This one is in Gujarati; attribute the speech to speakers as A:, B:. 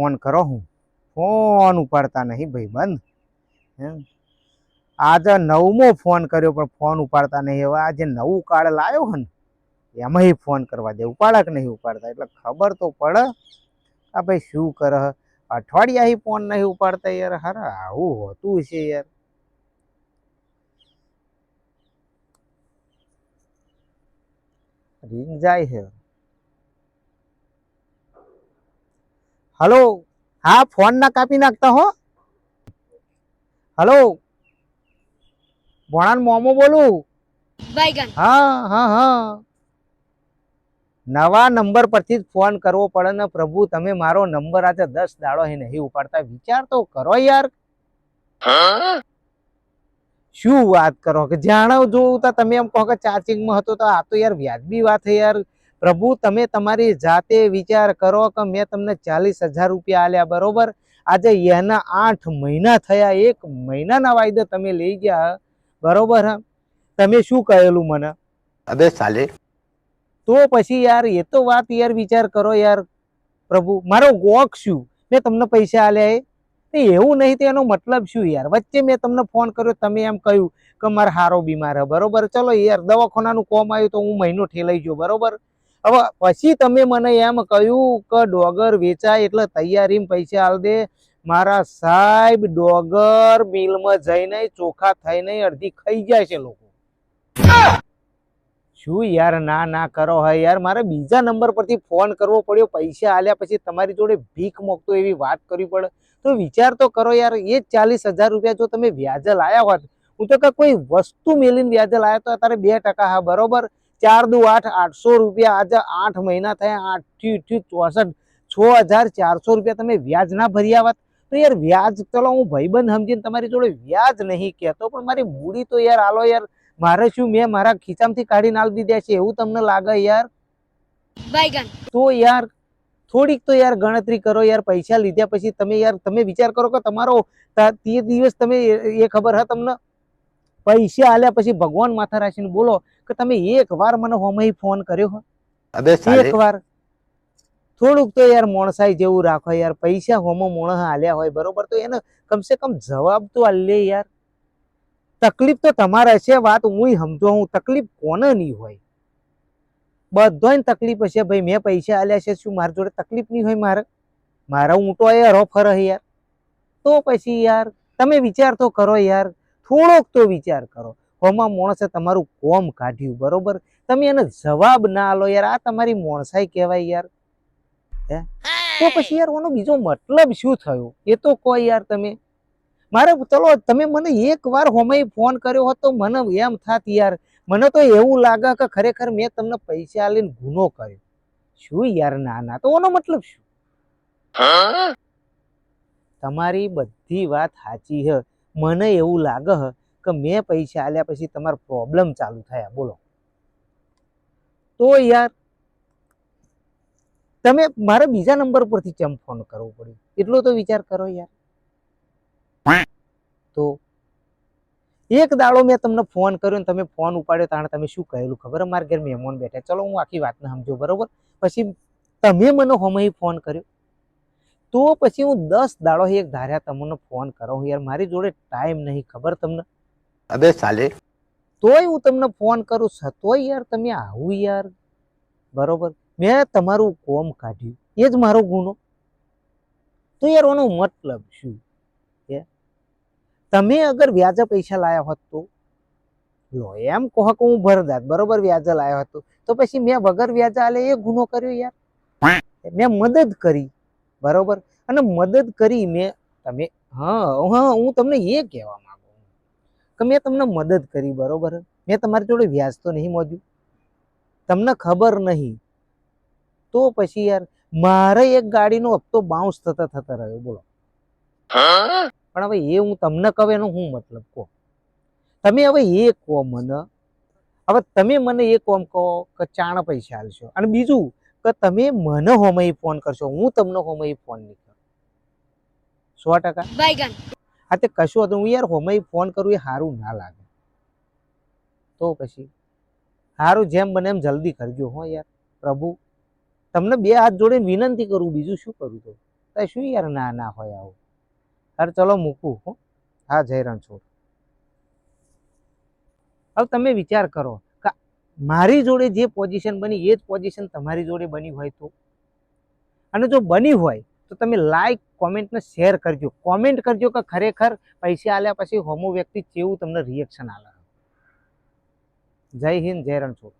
A: ફોન કરો હું. ફોન ઉપાડતા નહીં ભાઈ, બંધ. એમ. આજે નવમો ફોન કર્યો, પણ ફોન ઉપાડતા નહીં. હવે આજે નવું કાર્ડ લાવ્યો હન, એમાંય ફોન કરવા દે. ઉપાડક નહીં ઉપાડતા? એટલે ખબર તો પડે આ ભાઈ શું કરે. અઠવાડિયા ફોન નહીં ઉપાડતા યાર. હારા આવું હોતું છે યાર. રિંગ જાય છે હલો હા ફોન ના કાપી નાખતા હો. હલો ભણાન મોમો બોલું? હા હા હા. નવા નંબર પરથી જ ફોન કરવો પડે ને પ્રભુ તમે મારો નંબર આજે દસ દાડો એ નહીં ઉપાડતા વિચાર તો કરો યાર. શું વાત કરો કે જાણવ જોવું તમે એમ કહો કે ચાર્જિંગમાં હતો તો આ તો યાર વ્યાજબી વાત છે યાર. પ્રભુ તમે તમારી જાતે વિચાર કરો કે મેં તમને ચાલીસ હજાર રૂપિયા આપ્યા બરોબર? આજે એના આઠ મહિના થયા એક મહિનાના વાયદો તમે લઈ ગયા બરોબર? હા તમે શું કહેલું મને?
B: અબે સાલે.
A: તો પછી યાર એ તો વાત યાર વિચાર કરો યાર પ્રભુ. મારો વોક શું? મેં તમને પૈસા આલ્યા એ? એવું નહીં તો એનો મતલબ શું યાર? વચ્ચે મેં તમને ફોન કર્યો તમે એમ કહ્યું કે મારે હારો બીમાર હે બરોબર? ચલો યાર દવાખાનાનું કોમ આવ્યું તો હું મહિનો ઠેલાઈ ગયો બરોબર? હવે પછી તમે મને એમ કહ્યું કે ડોગર વેચાય એટલે તૈયારીમાં પૈસા આલ દે. મારા સાહેબ ડોગર મિલમાં જઈને ચોખા થઈને અડધી ખાઈ જાય છે લોકો. શું યાર, ના ના કરો હે યાર. મારે બીજા નંબર પરથી ફોન કરવો પડ્યો. પૈસા આલ્યા પછી તમારી જોડે ભીખ મોકતો એવી વાત કરવી પડે. તો વિચાર તો કરો યાર, એ જ ચાલીસ હજાર રૂપિયા જો તમે વ્યાજે લાયા હોત. હું તો કોઈ વસ્તુ મેલીને વ્યાજે લાયા તો અત્યારે બે ટકા હા, બરોબર? ચાર દુ આઠ આઠસો રૂપિયા. આજે આઠ મહિના થયા આઠથી થી ચોસઠ છ હજાર ચારસો રૂપિયા તમે વ્યાજ ના ભર્યા વાત. તો યાર વ્યાજ ચલો હું ભાઈબંધ સમજીને તમારી જોડે વ્યાજ નહીં કહેતો પણ મારી મૂડી તો યાર આલો યાર મારે શું મેં મારા ખીચામાંથી કાઢીને આલ દીધા છે એવું તમને લાગે યાર? તો યાર થોડીક તો યાર ગણતરી કરો યાર પૈસા લીધા પછી તમે યાર તમે વિચાર કરો કે તમારો તે દિવસ તમે એ ખબર હા તમને? પૈસા આલ્યા પછી ભગવાન માથા રાખીને બોલો કે તમે એક વાર મને હોમય ફોન કર્યો
B: હોય
A: એક વાર. થોડુંક તો યાર મોણસાઈ જેવું રાખો યાર. પૈસા હોમો મોણ આલ્યા હોય બરોબર? તો એને કમસે કમ જવાબ તો આલે યાર. તકલીફ તો તમારે છે વાત હું સમજો હું તકલીફ કોને નહીં હોય? બધોય તકલીફ હશે ભાઈ મેં પૈસા આલ્યા છે શું મારી જોડે તકલીફ નહીં હોય મારે? મારા ઊંટો યાર ઓફર યાર. તો પછી યાર તમે વિચાર તો કરો યાર. થોડોક તો વિચાર કરો. હોમાં માણસે તમારું કોમ કાઢ્યું બરોબર? તમે એને જવાબ ના આલો યાર. આ તમારી મોણસાઈ કહેવાય યાર. હે? તો પછી યાર ઓનો બીજો મતલબ શું થયો? એ તો કહો યાર તમે. મારે ચલો તમે મને એક વાર હોમઈ ફોન કર્યો હોત તો મને એમ થાત યાર. મને તો એવું લાગે કે ખરેખર મેં તમને પૈસા આલીને ગુનો કર્યો. શું યાર ના ના તો ઓનો મતલબ શું? તમારી બધી વાત સાચી છે મને એવું લાગે કે મેં પૈસા આલ્યા પછી તમારો પ્રોબ્લેમ ચાલુ થયા. બોલો. તો યાર, તમે મારે બીજા નંબર પરથી કેમ ફોન કરવો પડ્યો? એટલો તો વિચાર કરો યાર. તો એક દાડો મેં તમને ફોન કર્યો ને તમે ફોન ઉપાડ્યો તાણે તમે શું કહેલું ખબર? મારા ઘેર મહેમાન બેઠા. ચલો, હું આખી વાતને સમજો, બરોબર? પછી તમે મને હોમઈ ફોન કર્યો. તો પછી હું દસ દાડો એક ધાર્યા તમને ફોન કરું. યાર મારી જોડે ટાઈમ નહીં ખબર તમને?
B: અબે સાલે.
A: તોય હું તમને ફોન કરું છતોય યાર તમે આવું યાર. બરોબર? મેં તમારું કોમ કાઢ્યું. એ જ મારો ગુનો. તો યાર એનો મતલબ શું? તમે અગર વ્યાજે પૈસા લાયા હોત તો? લો એમ કહો કે હું ભરદાત બરોબર વ્યાજે લાયો હતો. તો પછી મેં વગર વ્યાજે આલે એ ગુનો કર્યો યાર. મેં મદદ કરી. બરોબર? અને મદદ કરી મેં તમે હા હા હું તમને એ કહેવા માંગુ કે મેં તમને મદદ કરી બરોબર? મેં તમારી જોડે વ્યાજ તો નહીં મોજ્યું. તમને ખબર નહીં. તો પછી યાર મારે એક ગાડીનો હપ્તો બાઉન્સ થતા થતા રહ્યો બોલો. પણ હવે એ હું તમને કહું એનો હું મતલબ કહો? તમે હવે એ કહો મને. હવે તમે મને એ કોમ કહો કે ચાણ પૈસા આલશો. અને બીજું કે તમે મને હોમય ફોન કરશો હું તમને હોમય ફોન નહીં કરું. સો ટકા? હા તે કશું હતું હું યાર હોમય ફોન કરું એ સારું ના લાગે. તો પછી? સારું જેમ બને એમ જલ્દી કરજો હો યાર પ્રભુ. તમને બે હાથ જોડે વિનંતી કરું બીજું શું કરું તો? શું યાર ના ના હોય આવું? અરે ચલો મૂકું હો. હા જય રણછોડ. હવે તમે વિચાર કરો. મારી જોડે જે પોઝિશન બની, એ જ પોઝિશન તમારી જોડે બની હોય તો. અને જો બની હોય, તો તમે લાઈક કોમેન્ટને શેર કરજો. કોમેન્ટ કરજો કે ખરેખર પૈસા આલ્યા પછી હોમો વ્યક્તિ કેવું તમને રિએક્શન આલે. જય હિન્દ, જય રણછોડ.